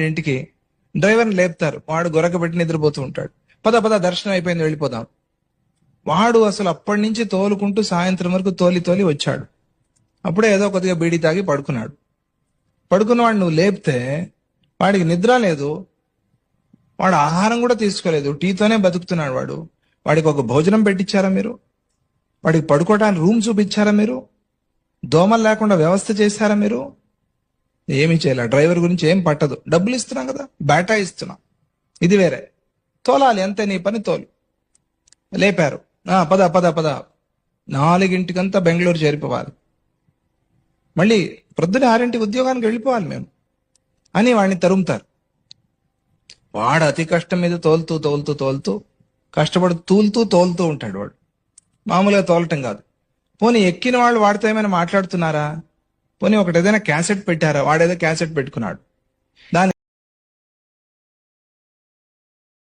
ఇంటికి డ్రైవర్ని లేపుతారు. వాడు గొరక పెట్టి నిద్రపోతూ ఉంటాడు. పద పద దర్శనం అయిపోయింది వెళ్ళిపోదాం. వాడు అసలు అప్పటి నుంచి తోలుకుంటూ సాయంత్రం వరకు తోలి తోలి వచ్చాడు. అప్పుడే ఏదో కొద్దిగా బీడీ తాగి పడుకున్నాడు. పడుకున్నవాడు నువ్వు లేపితే వాడికి నిద్ర లేదు. వాడు ఆహారం కూడా తీసుకోలేదు. టీతోనే బతుకుతున్నాడు వాడు. వాడికి ఒక భోజనం పెట్టించారా మీరు? వాడికి పడుకోవడానికి రూమ్ చూపించారా మీరు? దోమలు లేకుండా వ్యవస్థ చేశారా మీరు? ఏమి చేయాలి. డ్రైవర్ గురించి ఏం పట్టదు. డబ్బులు ఇస్తున్నాం కదా బేటా ఇస్తున్నాం. ఇది వేరే. తోలాలి అంతే నీ పని తోలు. లేపారు. ఆ, పద పద పద. నాలుగింటికంతా బెంగళూరు చేరిపోవాలి. మళ్ళీ ప్రొద్దున ఆరింటి ఉద్యోగానికి వెళ్ళిపోవాలి మేము. అని వాడిని తరుముతారు. వాడు అతి కష్టం మీద తోలుతూ తోలుతూ తోలుతూ కష్టపడి తూలుతూ తోలుతూ ఉంటాడు వాడు. మామూలుగా తోలటం కాదు. పోనీ ఎక్కిన వాళ్ళు వాడితో ఏమైనా మాట్లాడుతున్నారా? పోనీ ఒకటి ఏదైనా క్యాసెట్ పెట్టారా? వాడేదో క్యాసెట్ పెట్టుకున్నాడు. దాని